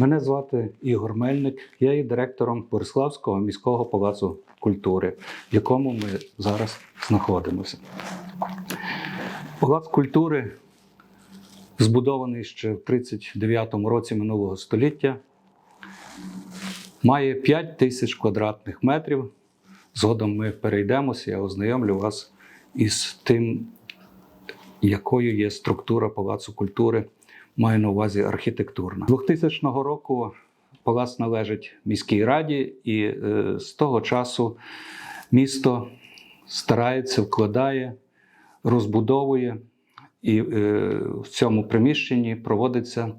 Мене звати Ігор Мельник. Я є директором Бориславського міського палацу культури, в якому ми зараз знаходимося. Палац культури збудований ще в 39-му році минулого століття. Має 5 тисяч квадратних метрів. Згодом ми перейдемося, я ознайомлю вас із тим, якою є структура Палацу культури, маю на увазі архітектурна. 2000 року палац належить міській раді, і е, з того часу місто старається, вкладає, розбудовує, і е, в цьому приміщенні проводиться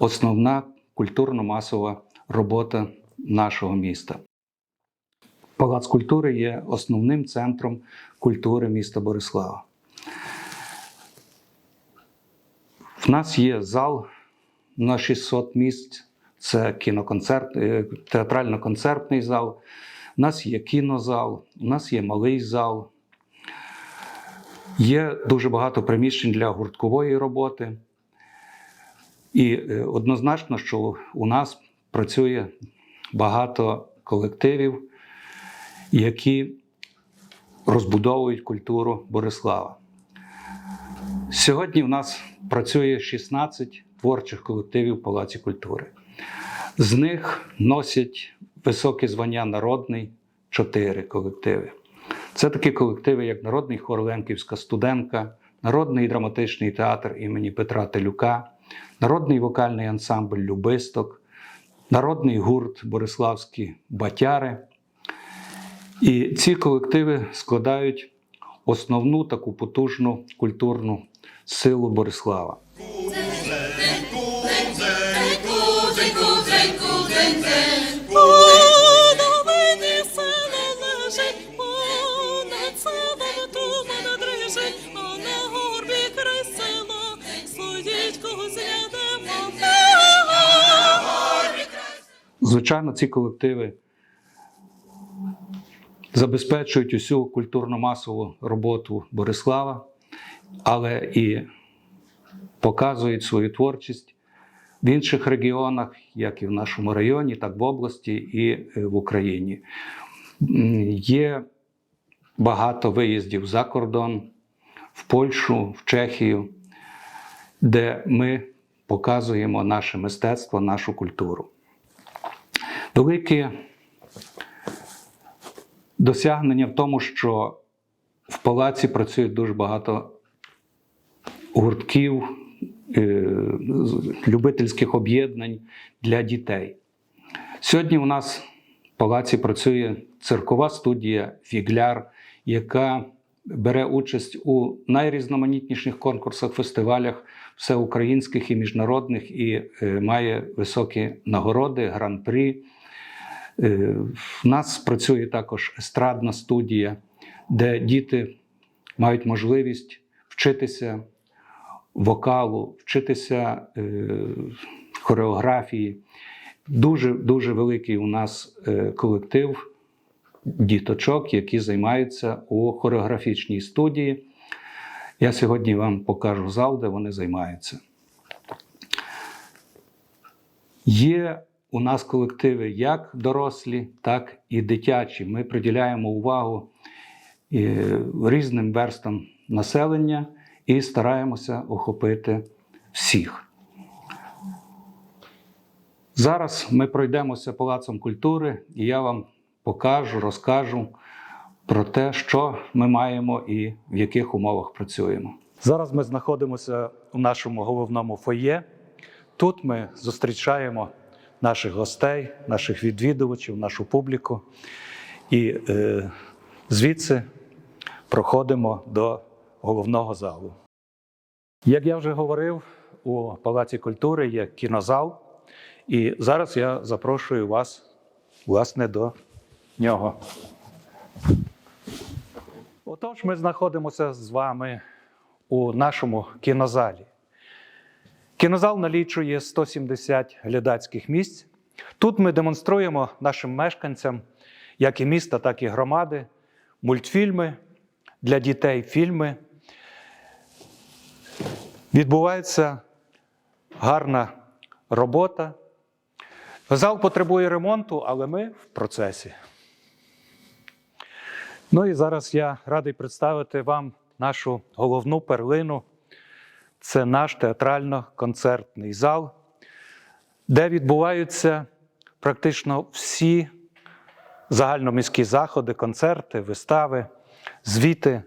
основна культурно-масова робота нашого міста. Палац культури є основним центром культури міста Борислава. В нас є зал на 600 місць, це кіноконцерт, е, театрально-концертний зал. У нас є кінозал, у нас є малий зал. Є дуже багато приміщень для гурткової роботи. І е, однозначно, що у нас працює багато колективів, які розбудовують культуру Борислава. Сьогодні в нас працює 16 творчих колективів Палаці культури. З них носять високе звання народний 4 колективи. Це такі колективи, як Народний хор Лемківська студентка, Народний драматичний театр імені Петра Телюка, Народний вокальний ансамбль Любисток, Народний гурт Бориславські Батяри. І ці колективи складають основну таку потужну культурну силу Борислава. Половини села лежить, забезпечують усю культурно-масову роботу Борислава, але і показують свою творчість в інших регіонах, як і в нашому районі, так в області і е, в Україні. Є багато виїздів за кордон, в Польщу, в Чехію, де ми показуємо наше мистецтво, нашу культуру. Велике досягнення в тому, що в палаці працює дуже багато гуртків, е, любительських об'єднань для дітей. Сьогодні у нас в палаці працює циркова студія Фігляр, яка бере участь у найрізноманітніших конкурсах, фестивалях всеукраїнських і міжнародних, і е, має високі нагороди, гран-прі. Е, В нас працює також естрадна студія, де діти мають можливість вчитися вокалу, вчитися е, хореографії. Дуже дуже великий у нас е, колектив діточок, які займаються у хореографічній студії. Я сьогодні вам покажу зал, де вони займаються. Є у нас колективи як дорослі, так і дитячі. Ми приділяємо увагу е, різним верстам населення і стараємося охопити всіх. Зараз ми пройдемося палацом культури, і я вам покажу, розкажу про те, що ми маємо і в яких умовах працюємо. Зараз ми знаходимося у нашому головному фоє. Тут ми зустрічаємо наших гостей, наших відвідувачів, нашу публіку. І е, звідси проходимо до головного залу. Як я вже говорив, у Палаці культури є кінозал, і зараз я запрошую вас, власне, до нього. Отож, ми знаходимося з вами у нашому кінозалі. Кінозал налічує 170 глядацьких місць. Тут ми демонструємо нашим мешканцям, як і міста, так і громади, мультфільми для дітей, фільми. Відбувається гарна робота. Зал потребує ремонту, але ми в процесі. Ну і зараз я радий представити вам нашу головну перлину. Це наш театрально-концертний зал, де відбуваються практично всі загальноміські заходи, концерти, вистави, звіти.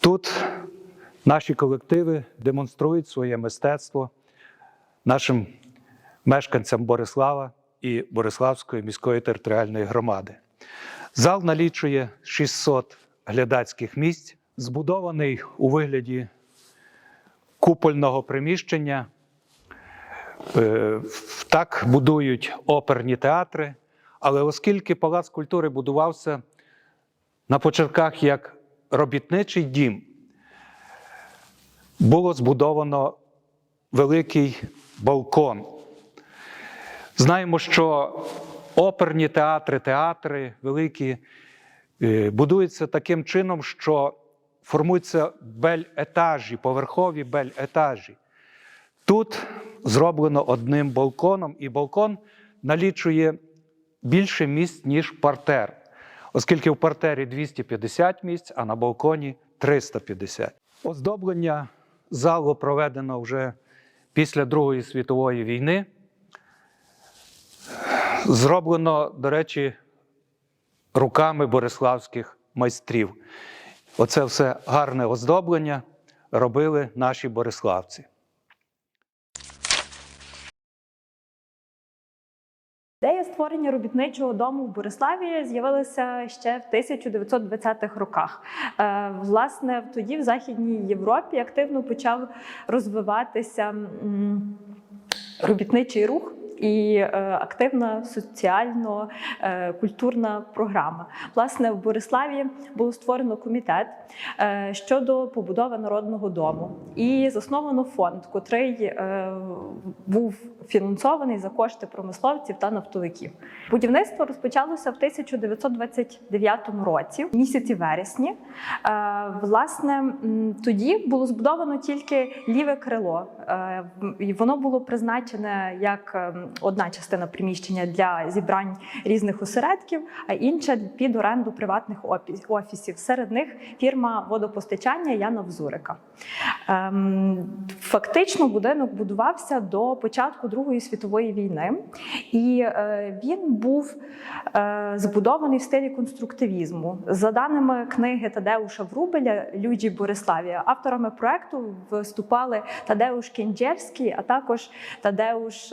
Тут наші колективи демонструють своє мистецтво нашим мешканцям Борислава і Бориславської міської територіальної громади. Зал налічує 600 глядацьких місць, збудований у вигляді купольного приміщення. Е, Так будують оперні театри, але оскільки Палац культури будувався на початках як робітничий дім, було збудовано великий балкон. Знаємо, що оперні театри, театри великі е, будуються таким чином, що формуються бель-етажі, поверхові бель-етажі. Тут зроблено одним балконом, і балкон налічує більше місць, ніж партер, оскільки в партері 250 місць, а на балконі 350. Оздоблення залу проведено вже після Другої світової війни. Зроблено, до речі, руками бориславських майстрів. Оце все гарне оздоблення робили наші бориславці. Ідея створення робітничого дому в Бориславі з'явилася ще в 1920-х роках. Е, Власне, тоді в Західній Європі активно почав розвиватися робітничий рух. І е, активна соціально-культурна програма. Власне, в Бориславі було створено комітет е, щодо побудови народного дому і засновано фонд, котрий е, був фінансований за кошти промисловців та нафтовиків. Будівництво розпочалося в 1929 році, в місяці вересні. Е, Власне, тоді було збудовано тільки ліве крило, Е, і воно було призначене як одна частина приміщення для зібрань різних осередків, а інша під оренду приватних офісів. Серед них фірма водопостачання Яна Взурика. Ем, Фактично будинок будувався до початку Другої світової війни, і е, він був е, збудований в стилі конструктивізму. За даними книги Тадеуша Врубеля Люджі Бориславія, авторами проекту виступали Тадеуш Кінджерський, а також Тадеуш.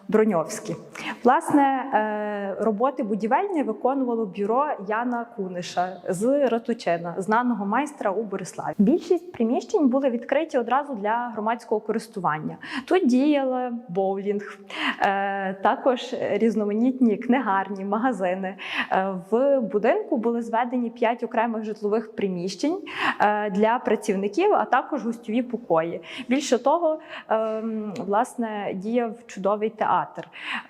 Броньовський. Власне, е, роботи будівельні виконувало бюро Яна Куниша з Ратучина, знаного майстра у Бориславі. Більшість приміщень були відкриті одразу для громадського користування. Тут діяли боулінг, е, також різноманітні книгарні, магазини. Е, В будинку були зведені п'ять окремих житлових приміщень для працівників, а також гостьові покої. Більше того, ем, власне, діяв чудовий театр.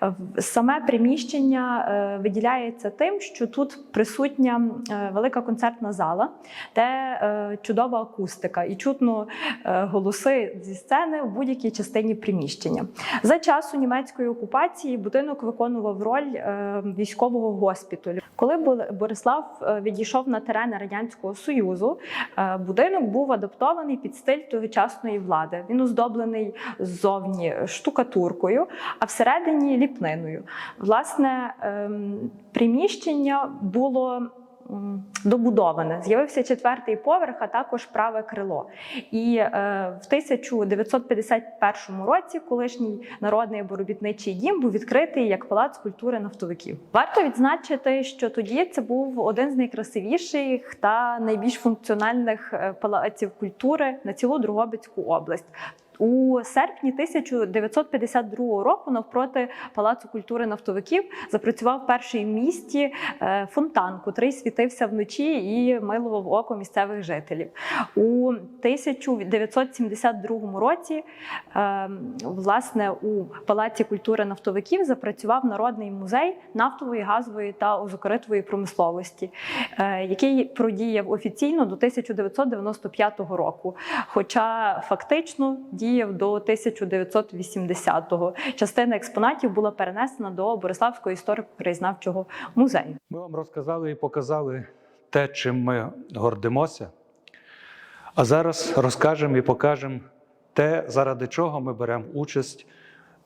Е, в- Саме приміщення е, виділяється тим, що тут присутня е, велика концертна зала, де е, чудова акустика, і чутно е, голоси зі сцени в будь-якій частині приміщення. За часу німецької окупації будинок виконував роль е, військового госпіталю. Коли Борислав е, відійшов на терени радянського союзу, е, будинок був адаптований під стиль тогочасної влади. Він оздоблений ззовні штукатуркою, а всередині ліпниною. Власне, ем, приміщення було. Добудоване з'явився четвертий поверх, а також праве крило. І е, в 1951 році колишній народний або робітничий дім був відкритий як палац культури нафтовиків. Варто відзначити, що тоді це був один з найкрасивіших та найбільш функціональних е, палаців культури на цілу Другобицьку область. У серпні 1952 року навпроти Палацу культури нафтовиків запрацював перший в місті е, фонтан, котрий світився вночі і милував око місцевих жителів. У 1972 році е, власне у Палаці культури нафтовиків запрацював народний музей нафтової, газової та озокоритової промисловості, е, який продіяв офіційно до 1995 року. Хоча фактично діяв діяв до 1980-го. Частина експонатів була перенесена до Бориславського історико-краєзнавчого музею. Ми вам розказали і показали те, чим ми гордимося. А зараз розкажемо і покажемо те, заради чого ми беремо участь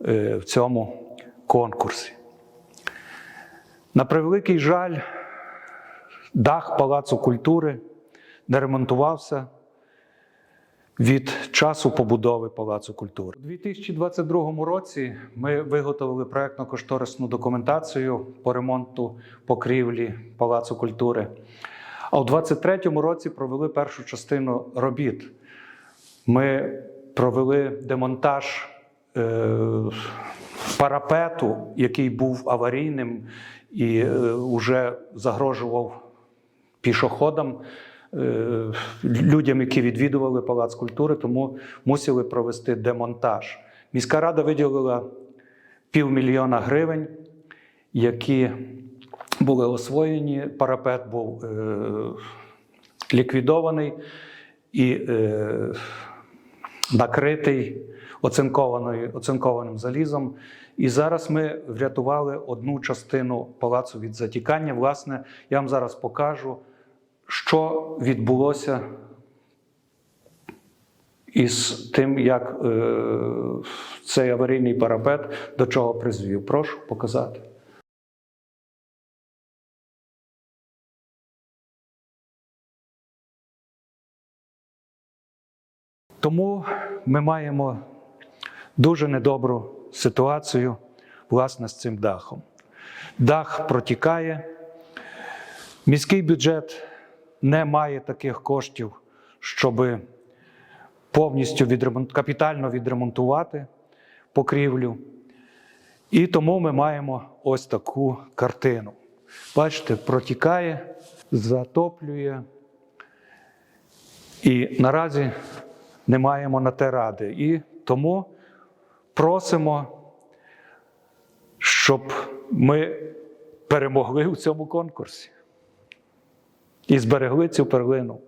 е, в цьому конкурсі. На превеликий жаль, дах Палацу культури не ремонтувався від часу побудови Палацу культури. У 2022 році ми виготовили проєктно-кошторисну документацію по ремонту покрівлі Палацу культури. А у 2023 році провели першу частину робіт. Ми провели демонтаж е, парапету, який був аварійним і вже загрожував пішоходам, е, людям, які відвідували Палац культури, тому мусили провести демонтаж. Міська рада виділила півмільйона гривень, які були освоєні. Парапет був е, ліквідований і е, накритий оцинкованим залізом. І зараз ми врятували одну частину палацу від затікання. Власне, я вам зараз покажу, що відбулося із тим, як е, цей аварійний парапет до чого призвів. Прошу показати. Тому ми маємо дуже недобру ситуацію власне з цим дахом. Дах протікає, міський бюджет не має таких коштів, щоб повністю відремонт... капітально відремонтувати покрівлю. І тому ми маємо ось таку картину. Бачите, протікає, затоплює. І наразі не маємо на те ради. І тому просимо, щоб ми перемогли у цьому конкурсі і зберегли цю перлину.